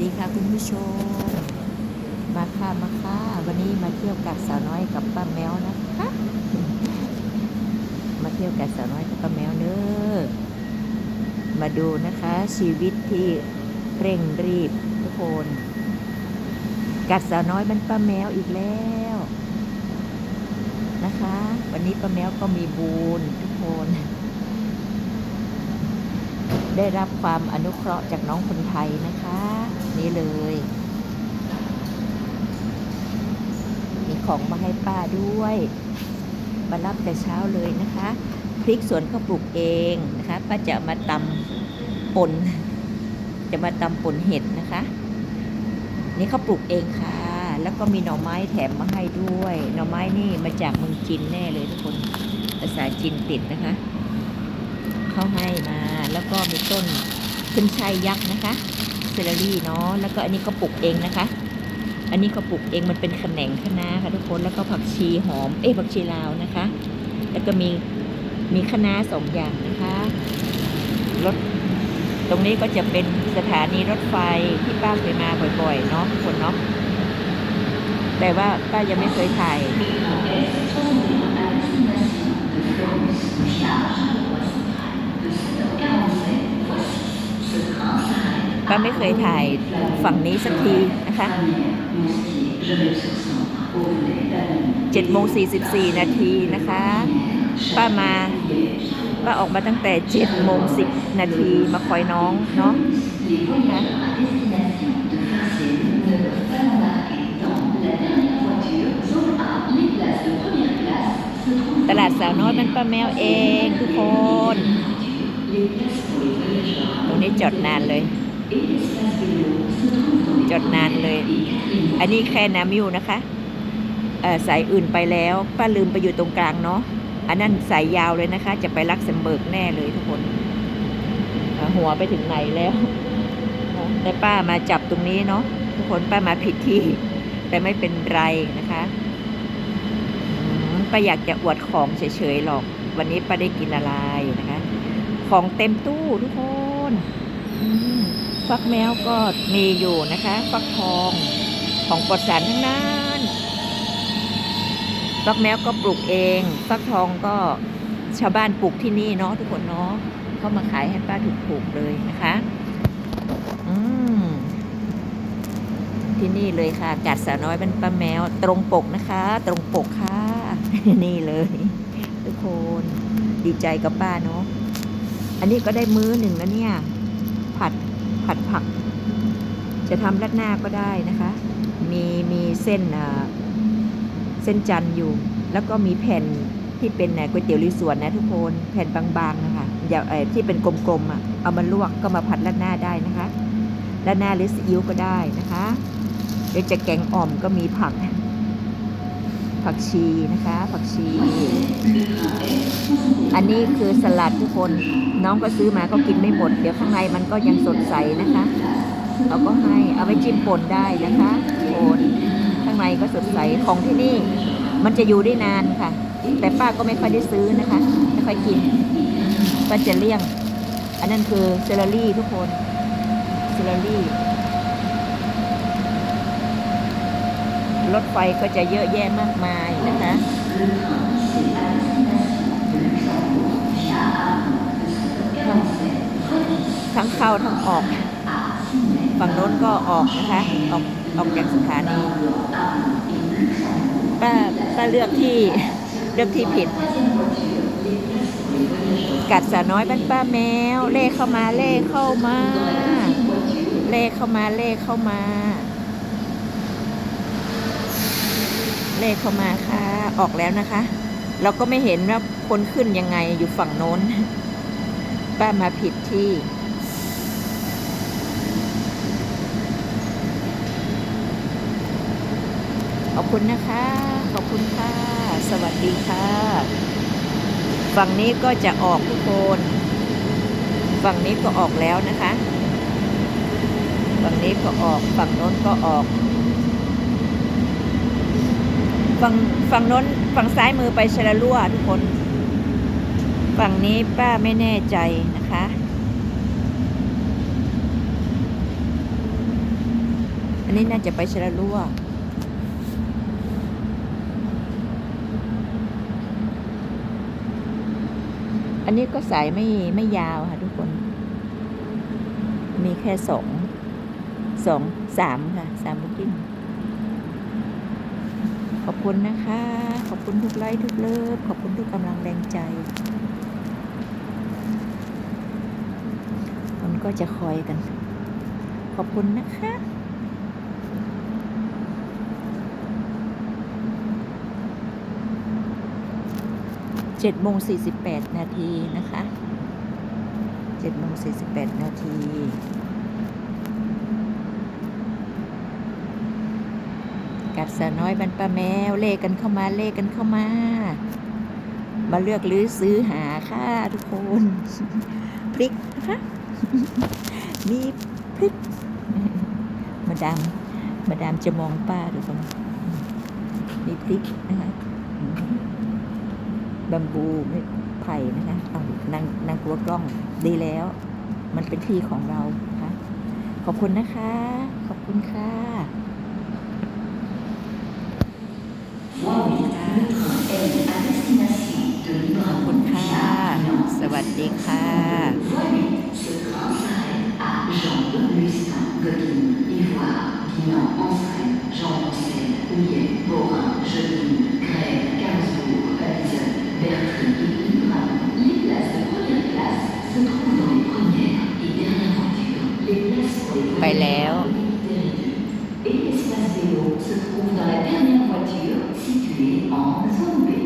ดีค่ะคุณผู้ชม มาค่ะมาค่ะ วันนี้มาเที่ยวกับสาวน้อยกับป้าแมวนะคะ มาเที่ยวกับสาวน้อยกับป้าแมวเด้อมาดูนะคะ ชีวิตที่เร่งรีบทุกคน กัดสาวน้อยมันป้าแมวอีกแล้วนะคะ วันนี้ป้าแมวก็มีบุญทุกคนได้รับความอนุเคราะห์จากน้องคนไทยนะคะ นี่เลย มีของมาให้ป้าด้วย มารับแต่เช้าเลยนะคะ พริกสวนก็ปลูกเองนะคะ ป้าจะมาตำป่น จะมาตำป่นเห็ดนะคะ นี่เขาปลูกเองค่ะ แล้วก็มีหน่อไม้แถมมาให้ด้วย หน่อไม้นี่มาจากเมืองจีนแน่เลยทุกคน ภาษาจีนติดนะคะเขาให้มา แล้วก็มีต้นขึ้นช่ายยักษ์นะคะ เซเลอรี่เนาะแล้วก็อันนี้ก็ปลูกเองนะคะ อันนี้ก็ปลูกเองมันเป็นแขนงคะน้าค่ะทุกคนแล้วก็ผักชีหอมเอ๊ะผักชีลาวนะคะ แล้วก็มีมีคะน้าสองอย่างนะคะรถตรงนี้ก็จะเป็นสถานีรถไฟที่ป้าเคยมาบ่อยๆเนาะทุกคนเนาะแต่ว่าป้ายังไม่เคยถ่าย ป้าไม่เคยถ่ายฝั่งนี้สักทีนะคะเจ็ดโมงสี่สิบสี่นาทีนะคะ ป้ามาป้าออกมาตั้งแต่เจ็ดโมงสิบนาทีมาคอยน้องเนาะนะคะตลาดสาวน้อยมันป้าแมวเองทุกคน ตรงนี้จอดนานเลย จอดนานเลย อันนี้แค่น้ำอยู่นะคะสายอื่นไปแล้วป้าลืมไปอยู่ตรงกลางเนาะอันนั้นสายยาวเลยนะคะ จะไปลักเซมเบิร์กแน่เลยทุกคนหัวไปถึงไหนแล้วแต่ป้ามาจับตรงนี้เนาะทุกคนป้ามาผิดที่ แต่ไม่เป็นไรนะคะป้าอยากจะอวดของเฉยๆหรอก วันนี้ป้าได้กินอะไรนะคะ ของเต็มตู้ทุกคน ฟักแมวก็มีอยู่นะคะ ฟักทองของปลอดสารทั้งนั้นฟักแมวก็ปลูกเอง ฟักทองก็ชาวบ้านปลูกที่นี่เนาะทุกคนเนาะเขามาขายให้ป้าถูกๆเลยนะคะอืมที่นี่เลยค่ะกาดสาวน้อยเป็นป้าแมวตรงปกนะคะ ตรงปกค่ะ นี่เลย ทุกคนดีใจกับป้าเนาะอันนี้ก็ได้มื้อหนึ่งแล้วเนี่ย ผัด ผัดผัก จะทำรัดหน้าก็ได้นะคะ มีมีเส้นอ่าเส้นจันอยู่ แล้วก็มีแผ่นที่เป็นก๋วยเตี๋ยวลิสวนนะทุกคนแผ่นบางๆนะคะอย่าเออที่เป็นกลมๆอะเอามาลวกก็มาผัดรัดหน้าได้นะคะรัดหน้าหรือซีอิ๊วก็ได้นะคะเดี๋ยวจะแกงอ่อมก็มีผัก ผักชีนะคะ ผักชี อันนี้คือสลัดทุกคนน้องก็ซื้อมาก็กินไม่หมด เดี๋ยวข้างในมันก็ยังสดใสนะคะเราก็ให้เอาไปจิ้มป่นได้นะคะป่นข้างในก็สดใสของที่นี่ มันจะอยู่ได้นานค่ะ แต่ป้าก็ไม่ค่อยได้ซื้อนะคะ ไม่ค่อยกินป้าจะเลี่ยง อันนั้นคือเซลลารี่ทุกคนเซลลี่ รถไฟก็จะเยอะแยะมากมายนะคะทั้งเข้าทั้งออก ฝั่งโน้นก็ออกนะคะ ออกออกจากสถานีป้าป้าเลือกที่เลือกที่ผิด กัดสาน้อยบ้านป้าแมว เล่เข้ามาเล่เข้ามา เล่เข้ามาเล่เข้ามา เล่เข้ามาค่ะ ออกแล้วนะคะ เราก็ไม่เห็นว่าคนขึ้นยังไงอยู่ฝั่งโน้น ป้ามาผิดที่ขอบคุณนะคะ ขอบคุณค่ะ สวัสดีค่ะ ฝั่งนี้ก็จะออกทุกคน ฝั่งนี้ก็ออกแล้วนะคะ ฝั่งนี้ก็ออก ฝั่งโน้นก็ออก ฝั่งฝั่งโน้นฝั่งซ้ายมือไปชลลั่วทุกคน ฝั่งนี้ป้าไม่แน่ใจนะคะนี้น่าจะไปชะละลั่วอันนี้ก็สายไม่ไม่ยาวค่ะทุกคน มีแค่สองสองสามค่ะสามบุ๊กิ้ง ขอบคุณนะคะ ขอบคุณทุกไลค์ทุกเลิฟขอบคุณทุกกำลังแรงใจ มันก็จะคอยกัน ขอบคุณนะคะเจ็ดโมงสี่สิบแปดนาทีนะคะเจ็ดโมงสี่สิบแปดนาที กัดสะน้อยบันป้าแมวเลขกันเข้ามาเลขกันเข้ามา มาเลือกหรือซื้อหาค่ะทุกคนพริกนะคะมีพริกมาดามมาดามจะมองป้าทุกคนมีพริกนะคะบัมบูไม่ไผ่นะคะเอานางนางกลัวกล้องดีแล้ว มันเป็นที่ของเรานะคะขอบคุณนะคะ ขอบคุณค่ะ places pour les ไปแล้ว Et l'espace vélo se trouve dans la dernière voiture située en zone B.